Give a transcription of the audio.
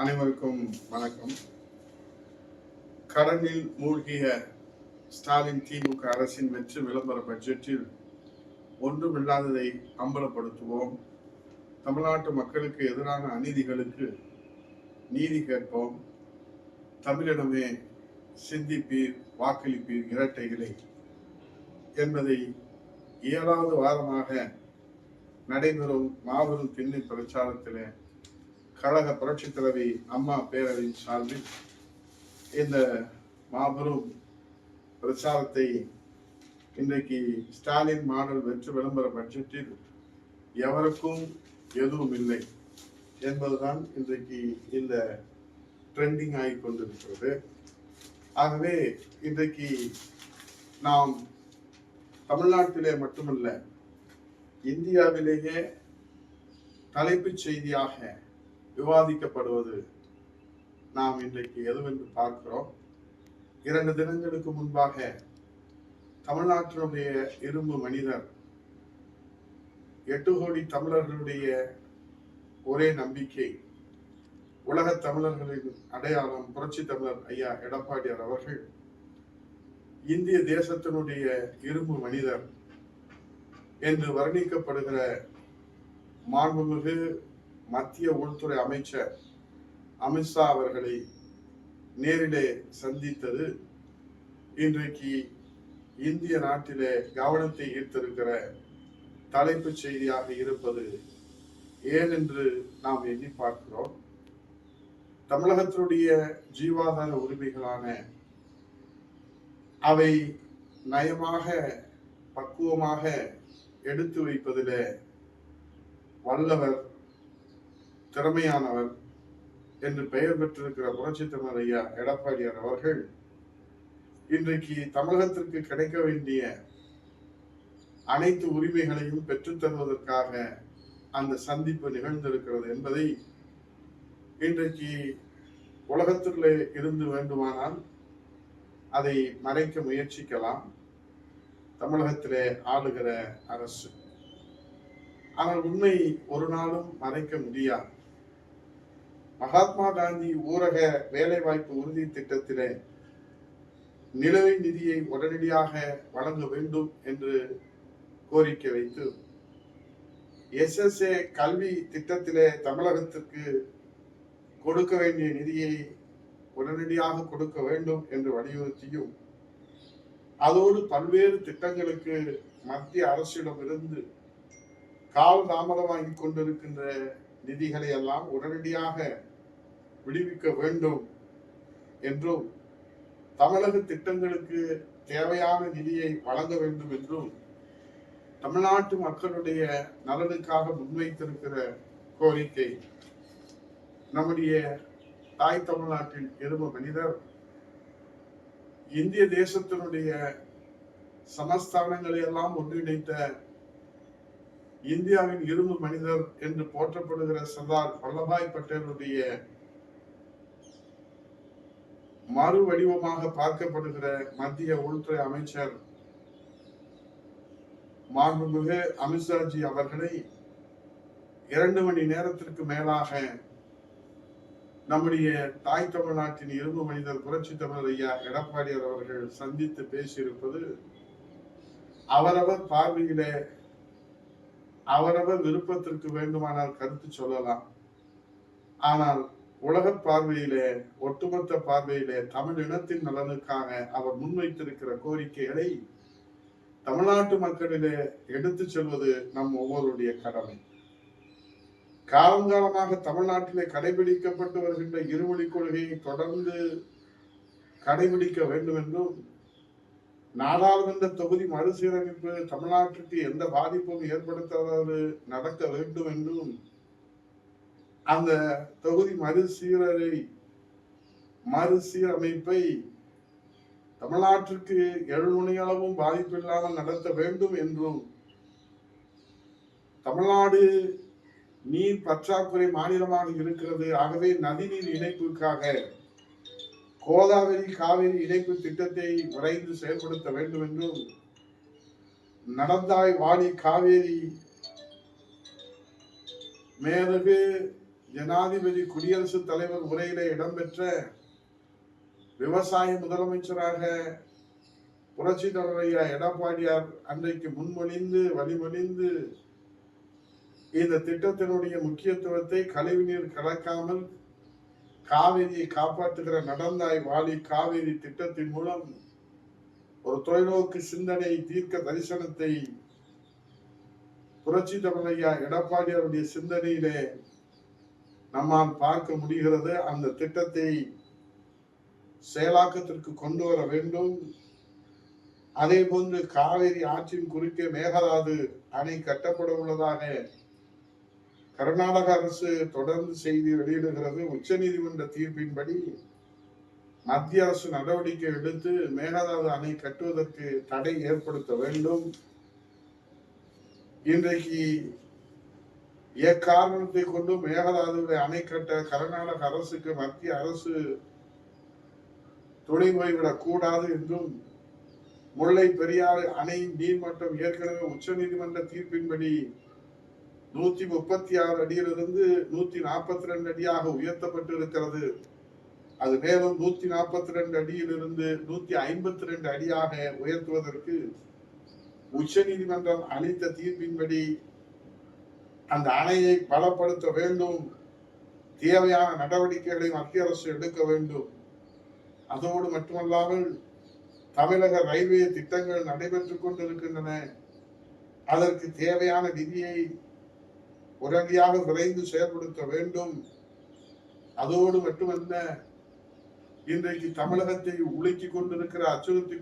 அனைவருக்கும் வணக்கம். கடனில் மூழ்கிய ஸ்டாலின் திமுக அரசின் வெற்றி விளம்பர பட்ஜெட்டில் ஒன்றுமில்லாததை அம்பலப்படுத்துவோம். தமிழ்நாட்டு மக்களுக்கு எதிரான அநீதிகளுக்கு நீதி கேட்போம். தமிழிடமே சிந்திப்பீர் வாக்களிப்பீர் இரட்டைகளை என்பதை ஏழாவது வாரமாக நடைபெறும் மாபெரும் திண்ணை பிரச்சாரத்திலே கழக புரட்சித் தலைவி அம்மா பேரவையின் சார்பில் இந்த மாபெரும் பிரச்சாரத்தை இன்றைக்கு ஸ்டாலின் மாடல் வெற்றி விளம்பர பட்ஜெட்டில் எவருக்கும் எதுவும் இல்லை என்பதுதான் இன்றைக்கு இந்த ட்ரெண்டிங் ஆகி கொண்டிருக்கிறது. ஆகவே இன்றைக்கு நாம் தமிழ்நாட்டிலே மட்டுமல்ல இந்தியாவிலேயே தலைப்புச் செய்தியாக விவாதிக்கப்படுவது நாம் இன்றைக்கு எதுவென்று பார்க்கிறோம். இரண்டு தினங்களுக்கு முன்பாக தமிழ்நாட்டினுடைய இரும்பு மனிதர் எட்டு கோடி தமிழர்களுடைய ஒரே நம்பிக்கை உலகத் தமிழர்களின் அடையாளம் புரட்சி தமிழர் ஐயா எடப்பாடியார் அவர்கள் இந்திய தேசத்தினுடைய இரும்பு மனிதர் என்று வர்ணிக்கப்படுகிற மாண்புமிகு மத்திய உள்துறை அமைச்சர் அமித்ஷா அவர்களை நேரிலே சந்தித்தது இன்றைக்கு இந்திய நாட்டிலே கவனத்தை ஈர்த்திருக்கிற தலைப்புச் செய்தியாக இருப்பது ஏன் என்று நாம் எண்ணி பார்க்கிறோம் தமிழகத்தினுடைய ஜீவாதார உரிமைகளான அவை நயமாக பக்குவமாக எடுத்து வைப்பதில் வல்லவர் திறமையானவர் என்று பெயர் பெற்றிருக்கிற புரட்சி தமிழர் ஐயா எடப்பாடியார் அவர்கள் இன்றைக்கு தமிழகத்திற்கு கிடைக்க வேண்டிய அனைத்து உரிமைகளையும் பெற்றுத் தருவதற்காக அந்த சந்திப்பு நிகழ்ந்திருக்கிறது என்பதை இன்றைக்கு உலகத்திலே இருந்து வேண்டுமானால் அதை மறைக்க முயற்சிக்கலாம். தமிழகத்திலே ஆளுகிற அரசு. ஆனால் உண்மை ஒரு நாளும் மறைக்க முடியாது. மகாத்மா காந்தி ஊரக வேலைவாய்ப்பு உறுதி திட்டத்திலே நிலுவை நிதியை உடனடியாக வழங்க வேண்டும் என்று கோரிக்கை வைத்து எஸ்எஸ்ஏ கல்வி திட்டத்திலே தமிழகத்திற்கு கொடுக்க வேண்டிய நிதியை உடனடியாக கொடுக்க வேண்டும் என்று வலியுறுத்தியும் அதோடு பல்வேறு திட்டங்களுக்கு மத்திய அரசிடமிருந்து கால் தாமதமாகி கொண்டிருக்கின்ற நிதிகளை எல்லாம் உடனடியாக விடுவிக்க வேண்டும் என்றும் தமிழக திட்டங்களுக்கு தேவையான நிதியை வழங்க வேண்டும் என்றும் தமிழ்நாட்டு மக்களுடைய நலனுக்காக முன்வைத்திருக்கிற கோரிக்கை நம்முடைய தாய் தமிழ்நாட்டின் இரும மனிதர் இந்திய தேசத்தினுடைய சமஸ்தானங்களை எல்லாம் ஒன்றிணைத்த இந்தியாவின் இரும்பு மனிதர் என்று போற்றப்படுகிற சர்தார் வல்லபாய் பட்டேலுடைய மறு வடிவமாக பார்க்கப்படுகிற மத்திய உள்துறை அமைச்சர் மாண்புமிகு அமித்ஷாஜி அவர்களை இரண்டு மணி நேரத்திற்கு மேலாக நம்முடைய தாய் தமிழ்நாட்டின் இரும்பு மனிதர் புரட்சி தமிழர் ஐயா எடப்பாடியார் அவர்கள் சந்தித்து பேசியிருப்பது அவரவர் பார்வையிலே அவரவர் விருப்பத்திற்கு வேண்டுமானால் கருத்து சொல்லலாம். ஆனால் உலக பார்வையிலே ஒட்டுமொத்த பார்வையிலே தமிழ் இனத்தின் நலனுக்காக அவர் முன்வைத்திருக்கிற கோரிக்கைகளை தமிழ்நாட்டு மக்களிலே எடுத்து செல்வது நம் ஒவ்வொருடைய கடமை. காலங்காலமாக தமிழ்நாட்டிலே கடைபிடிக்கப்பட்டு வருகின்ற இருமொழி கொள்கையை தொடர்ந்து கடைபிடிக்க வேண்டும் என்றும் நாடாளுமன்ற தொகுதி மறுசீரமைப்பு தமிழ்நாட்டிற்கு எந்த பாதிப்பும் ஏற்படுத்தாது நடக்க வேண்டும் என்றும் அந்த தொகுதி மறுசீரரை மறுசீரமைப்பை தமிழ்நாட்டிற்கு எழுநுணி அளவும் பாதிப்பில்லாமல் நடத்த வேண்டும் என்றும் தமிழ்நாடு நீர் பற்றாக்குறை மாநிலமாக இருக்கிறது. ஆகவே நதிநீர் இணைப்புக்காக கோதாவரி காவிரி இணைப்பு திட்டத்தை விரைந்து செயல்படுத்த வேண்டும் என்றும் நடந்தாய் வாடி காவேரி மேலகு ஜனாதிபதி குடியரசுத் தலைவர் உரையிலே இடம்பெற்ற விவசாய முதலமைச்சராக புரட்சி தலைவரையா எடப்பாடியார் அன்றைக்கு முன்மொழிந்து வழிமொழிந்து இந்த திட்டத்தினுடைய முக்கியத்துவத்தை கழிவுநீர் கலக்காமல் காவிரியை காப்பாற்றுகிற நடந்தாய் வாலி காவிரி திட்டத்தின் மூலம் ஒரு தொலைநோக்கு சிந்தனை தீர்க்க தரிசனத்தை புரட்சி தமிழையா எடப்பாடியாருடைய சிந்தனையிலே நம்மால் பார்க்க முடிகிறது அந்த திட்டத்தை செயலாக்கத்திற்கு கொண்டு வர வேண்டும். அதே போன்று காவிரி ஆற்றின் குறுக்கே மேகதாது அணை கட்டப்பட உள்ளதாக கர்நாடக அரசு தொடர்ந்து செய்தி வெளியிடுகிறது. உச்சநீதிமன்ற தீர்ப்பின்படி மத்திய அரசு நடவடிக்கை எடுத்து மேகதாது அணை கட்டுவதற்கு தடை ஏற்படுத்த வேண்டும். இன்றைக்கு எக்காரணத்தை கொண்டு மேகதாதுவை அணை கட்ட கர்நாடக அரசுக்கு மத்திய அரசு துணை போய்விடக் கூடாது என்றும் முல்லை பெரியாறு அணை நீர்மட்டம் ஏற்கனவே உச்சநீதிமன்ற தீர்ப்பின்படி நூத்தி முப்பத்தி ஆறு அடியிலிருந்து நூத்தி நாற்பத்தி ரெண்டு அடியாக உயர்த்தப்பட்டு இருக்கிறது அது மேலும் நூத்தி நாற்பத்தி ரெண்டு அடியிலிருந்து நூத்தி ஐம்பத்தி ரெண்டு அடியாக உயர்த்துவதற்கு உச்ச நீதிமன்றம் அளித்த தீர்ப்பின்படி அந்த அணையை பலப்படுத்த வேண்டும். தேவையான நடவடிக்கைகளை மத்திய அரசு எடுக்க வேண்டும். அதோடு மட்டுமல்லாமல் தமிழக ரயில்வே திட்டங்கள் நடைபெற்றுக் கொண்டிருக்கின்றன. அதற்கு தேவையான நிதியை உடனடியாக விரைந்து செயல்படுத்த வேண்டும். அதோடு மட்டுமல்ல இன்றைக்கு தமிழகத்தை உலுக்கிக் கொண்டிருக்கிற அச்சுறுத்தி